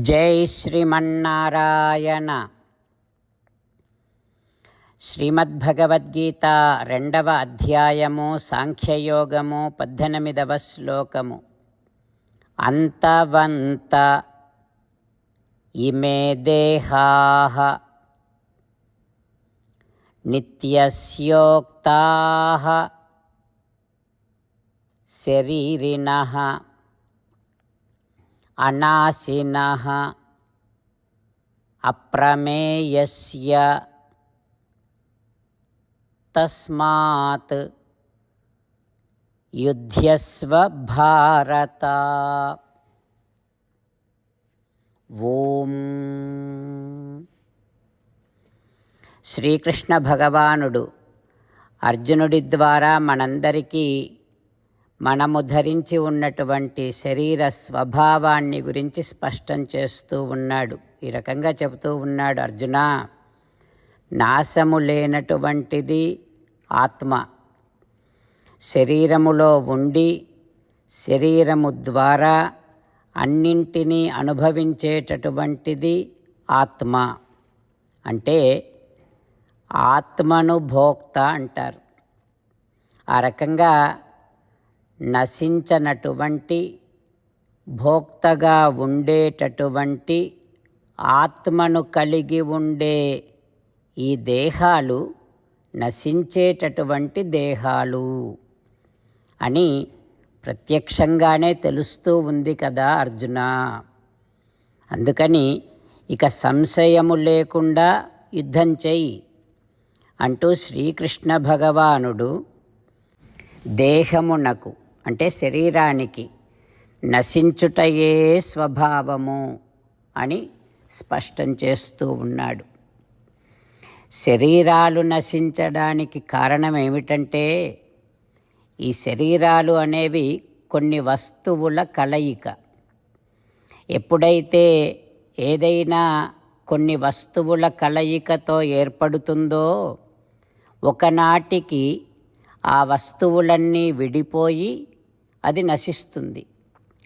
జై శ్రీమన్నారాయణ. శ్రీమద్భగవద్గీత రెండవ అధ్యాయము సాంఖ్యయోగము పద్దెనిమిదవ శ్లోకము. అంతవంత ఇమే దేహా నిత్యస్యోక్తా శరీరిణ అనాశినः అప్రమేయస్య తస్మాత్ యుధ్యస్వ భారత. ఓం. శ్రీకృష్ణ భగవానుడు అర్జునుడి ద్వారా మనందరికీ మనము ధరించి ఉన్నటువంటి శరీర స్వభావాన్ని గురించి స్పష్టం చేస్తూ ఉన్నాడు. ఈ రకంగా చెబుతూ ఉన్నాడు అర్జున నాశము లేనటువంటిది ఆత్మ. శరీరములో ఉండి శరీరము ద్వారా అన్నింటినీ అనుభవించేటటువంటిది ఆత్మ. అంటే ఆత్మను భోక్త అంటారు. ఆ రకంగా నశించనటువంటి భోక్తగా ఉండేటటువంటి ఆత్మను కలిగి ఉండే ఈ దేహాలు నశించేటటువంటి దేహాలు అని ప్రత్యక్షంగానే తెలుస్తూ ఉంది కదా అర్జున. అందుకని ఇక సంశయము లేకుండా యుద్ధం చెయ్యి అంటూ శ్రీకృష్ణ భగవానుడు దేహమునకు అంటే శరీరానికి నశించుటయే స్వభావము అని స్పష్టం చేస్తూ ఉన్నాడు. శరీరాలు నశించడానికి కారణం ఏమిటంటే ఈ శరీరాలు అనేవి కొన్ని వస్తువుల కలయిక. ఎప్పుడైతే ఏదైనా కొన్ని వస్తువుల కలయికతో ఏర్పడుతుందో ఒకనాటికి ఆ వస్తువులన్నీ విడిపోయి అది నశిస్తుంది.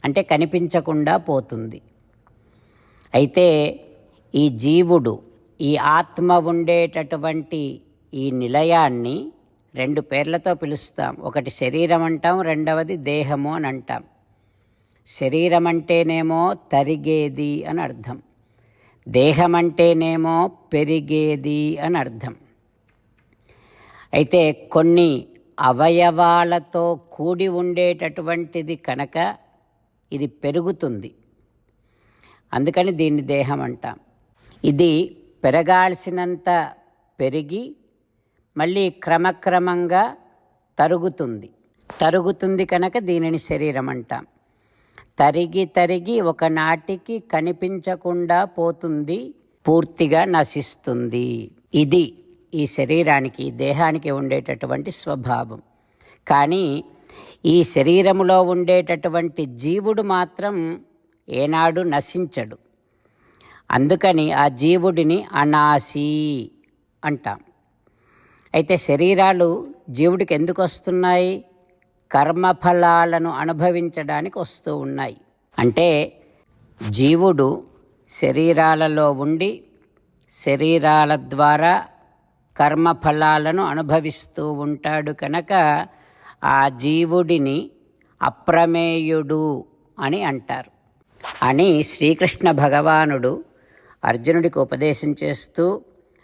అంటే కనిపించకుండా పోతుంది. అయితే ఈ జీవుడు ఈ ఆత్మ ఉండేటటువంటి ఈ నిలయాన్ని రెండు పేర్లతో పిలుస్తాం. ఒకటి శరీరం అంటాం రెండవది దేహము అని అంటాం. శరీరం అంటేనేమో తరిగేది అని అర్థం. దేహం అంటేనేమో పెరిగేది అని అర్థం. అయితే కొన్ని అవయవాలతో కూడి ఉండేటటువంటిది కనుక ఇది పెరుగుతుంది. అందుకని దీన్ని దేహం అంటాం. ఇది పెరగాల్సినంత పెరిగి మళ్ళీ క్రమక్రమంగా తరుగుతుంది. తరుగుతుంది కనుక దీనిని శరీరం అంటాం. తరిగి తరిగి ఒకనాటికి కనిపించకుండా పోతుంది పూర్తిగా నశిస్తుంది. ఇది ఈ శరీరానికి దేహానికి ఉండేటటువంటి స్వభావం. కానీ ఈ శరీరములో ఉండేటటువంటి జీవుడు మాత్రం ఏనాడు నశించడు. అందుకని ఆ జీవుడిని అనాసి అంటాం. అయితే శరీరాలు జీవుడికి ఎందుకు వస్తున్నాయి? కర్మఫలాలను అనుభవించడానికి వస్తూ ఉన్నాయి. అంటే జీవుడు శరీరాలలో ఉండి శరీరాల ద్వారా కర్మఫలాలను అనుభవిస్తూ ఉంటాడు కనుక ఆ జీవుడిని అప్రమేయుడు అని అంటారు. అని శ్రీకృష్ణ భగవానుడు అర్జునుడికి ఉపదేశం చేస్తూ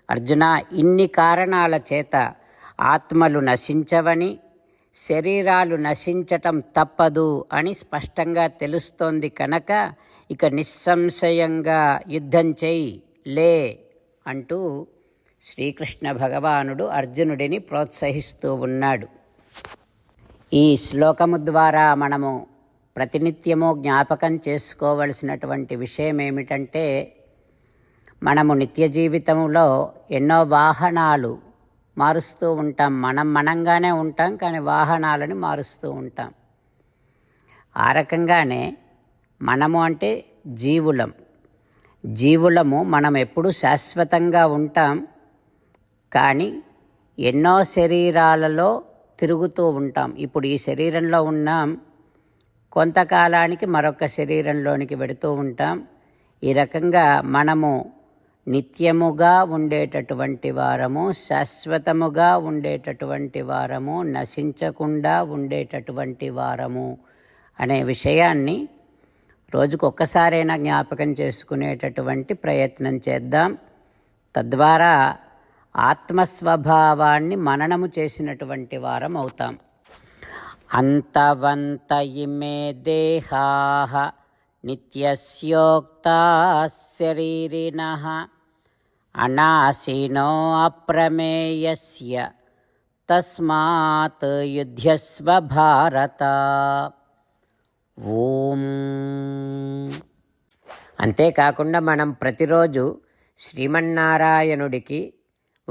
అర్జున ఇన్ని కారణాల చేత ఆత్మలు నశించవని శరీరాలు నశించటం తప్పదు అని స్పష్టంగా తెలుస్తోంది కనుక ఇక నిస్సంశయంగా యుద్ధం చేయి లే అంటూ శ్రీకృష్ణ భగవానుడు అర్జునుడిని ప్రోత్సహిస్తూ ఉన్నాడు. ఈ శ్లోకము ద్వారా మనము ప్రతినిత్యము జ్ఞాపకం చేసుకోవలసినటువంటి విషయం ఏమిటంటే మనము నిత్య జీవితంలో ఎన్నో వాహనాలు మారుస్తూ ఉంటాం. మనం మనంగానే ఉంటాం కానీ వాహనాలని మారుస్తూ ఉంటాం. ఆ రకంగానే మనము అంటే జీవులం. జీవులము మనం ఎప్పుడు శాశ్వతంగా ఉంటాం. కానీ ఎన్నో శరీరాలలో తిరుగుతూ ఉంటాం. ఇప్పుడు ఈ శరీరంలో ఉన్నాం. కొంతకాలానికి మరొక శరీరంలోనికి వెడుతూ ఉంటాం. ఈ రకంగా మనము నిత్యముగా ఉండేటటువంటి వారము శాశ్వతముగా ఉండేటటువంటి వారము నశించకుండా ఉండేటటువంటి వారము అనే విషయాన్ని రోజుకు ఒక్కసారైనా జ్ఞాపకం చేసుకునేటటువంటి ప్రయత్నం చేద్దాం. తద్వారా ఆత్మస్వభావాన్ని మననము చేసినటువంటి వారం అవుతాం. అంతవంత ఇమే దేహా నిత్యస్యోక్తా శరీరిణ అనాశీనో అప్రమేయస్య తస్మాత్ యుధ్యస్వ భారత. ఓం. అంతేకాకుండా మనం ప్రతిరోజు శ్రీమన్నారాయణుడికి